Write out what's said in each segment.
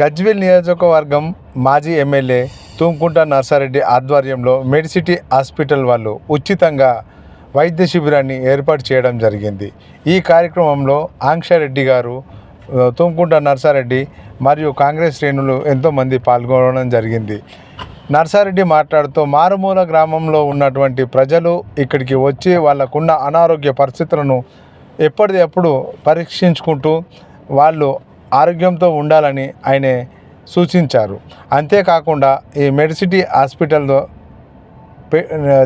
గజ్వేల్ నియోజకవర్గం మాజీ ఎమ్మెల్యే తుంకుంట నర్సారెడ్డి ఆధ్వర్యంలో మెడిసిటీ హాస్పిటల్ వాళ్ళు ఉచితంగా వైద్య శిబిరాన్ని ఏర్పాటు చేయడం జరిగింది. ఈ కార్యక్రమంలో ఆంక్షారెడ్డి గారు తుంకుంట నర్సారెడ్డి మరియు కాంగ్రెస్ శ్రేణులు ఎంతోమంది పాల్గొనడం జరిగింది. నర్సారెడ్డి మాట్లాడుతూ మారుమూల గ్రామంలో ఉన్నటువంటి ప్రజలు ఇక్కడికి వచ్చి వాళ్ళకున్న అనారోగ్య పరిస్థితులను ఎప్పటిదప్పుడు పరీక్షించుకుంటూ వాళ్ళు ఆరోగ్యంతో ఉండాలని ఆయన సూచించారు. అంతేకాకుండా ఈ మెడిసిటీ హాస్పిటల్లో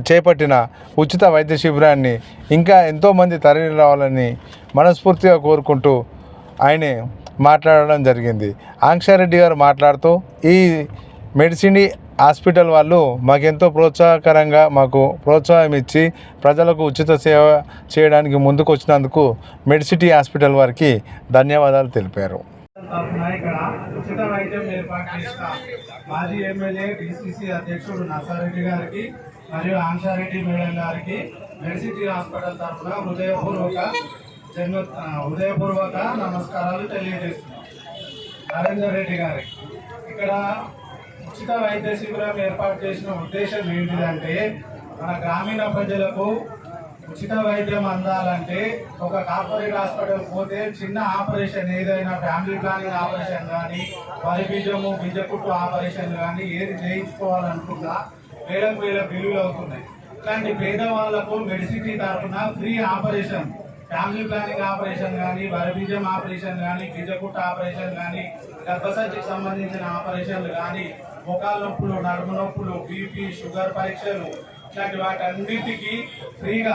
చేపట్టిన ఉచిత వైద్య శిబిరాన్ని ఇంకా ఎంతోమంది తరలి రావాలని మనస్ఫూర్తిగా కోరుకుంటూ ఆయనే మాట్లాడడం జరిగింది. ఆంక్షారెడ్డి గారు మాట్లాడుతూ ఈ మెడిసిన్ హాస్పిటల్ వాళ్ళు మాకెంతో ప్రోత్సాహకరంగా మాకు ప్రోత్సాహం ఇచ్చి ప్రజలకు ఉచిత సేవ చేయడానికి ముందుకు వచ్చినందుకు మెడిసిటీ హాస్పిటల్ వారికి ధన్యవాదాలు తెలిపారు. తరఫున ఇక్కడ ఉచిత వైద్యం ఏర్పాటు చేసిన మాజీ ఎమ్మెల్యే డిసిసి అధ్యక్షుడు నర్సారెడ్డి గారికి మరియు ఆంశారెడ్డి మేడం గారికి మెడిసిటీ హాస్పిటల్ తరఫున హృదయపూర్వక జన్మ హృదయపూర్వక నమస్కారాలు తెలియజేస్తున్నాం. నరేందర్ రెడ్డి గారికి ఇక్కడ ఉచిత వైద్య శిబిరం ఏర్పాటు చేసిన ఉద్దేశం ఏంటిదంటే మన గ్రామీణ ప్రజలకు ఉచిత వైద్యం అందాలంటే ఒక కార్పొరేట్ హాస్పిటల్ పోతే చిన్న ఆపరేషన్ ఏదైనా ఫ్యామిలీ ప్లానింగ్ ఆపరేషన్ కానీ వరి బీజము బీజకుట్టు ఆపరేషన్ కానీ ఏది చేయించుకోవాలనుకున్నా వేలకు వేల బిల్లులు అవుతున్నాయి. ఇట్లాంటి పేదవాళ్ళకు మెడిసిటీ తరఫున free operation family planning operation కానీ వరబీజం ఆపరేషన్ కానీ బీజకుట్టు ఆపరేషన్ కానీ గర్భసంచికి సంబంధించిన ఆపరేషన్లు కానీ ముఖాల నొప్పులు నడుము నొప్పులు బీపీ షుగర్ పరీక్షలు ఇట్లాంటి వాటన్నిటికీ ఫ్రీగా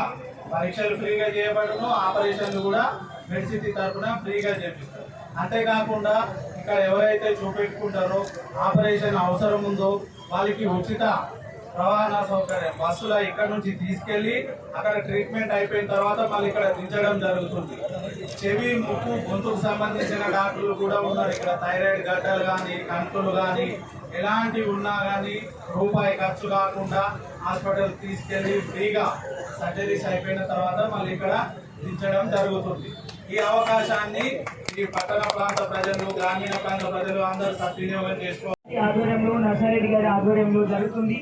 పరీక్షలు ఫ్రీగా చేయబడును ఆపరేషన్లు కూడా మెడిసిటీ తరఫున ఫ్రీగా చేపిస్తారు. అంతేకాకుండా ఇక్కడ ఎవరైతే చూపెట్టుకుంటారో ఆపరేషన్ అవసరం ఉందో వాళ్ళకి ఉచిత రవాణా సౌకర్యం. బస్సులో ఇక్కడ నుంచి తీసుకెళ్ళి అక్కడ ట్రీట్మెంట్ అయిపోయిన తర్వాత మళ్ళీ ఇక్కడ దించడం జరుగుతుంది. చెవి ముక్కు గొంతుకు సంబంధించిన డాక్టర్లు కూడా ఉన్నారు. ఇక్కడ థైరాయిడ్ గడ్డలు కానీ కంటులు కానీ ఎలాంటివి ఉన్నా కానీ రూపాయి ఖర్చు కాకుండా హాస్పిటల్ తీసుకెళ్ళి ఫ్రీగా సర్జరీస్ అయిపోయిన తర్వాత మళ్ళీ ఇక్కడ దించడం జరుగుతుంది. ఈ అవకాశాన్ని ఈ పట్టణ ప్రాంత ప్రజలు గ్రామీణ ప్రాంత ప్రజలు అందరూ సద్వినియోగం చేసుకోవాలి. ఆధ్వర్యంలో నర్సారెడ్డి గారి ఆధ్వర్యంలో జరుగుతుంది.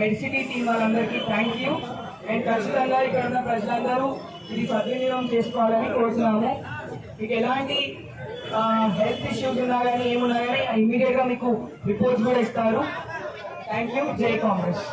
మెడిసిటీ టీం వాళ్ళందరికీ థ్యాంక్ యూ అండ్ ఖచ్చితంగా ఇక్కడ ఉన్న ప్రజలందరూ ఇది సద్వినియోగం చేసుకోవాలని కోరుతున్నాము. మీకు ఎలాంటి హెల్త్ ఇష్యూస్ ఉన్నా కానీ ఏమున్నా కానీ ఇమీడియట్గా మీకు రిపోర్ట్స్ కూడా ఇస్తారు. థ్యాంక్ యూ జై కాంగ్రెస్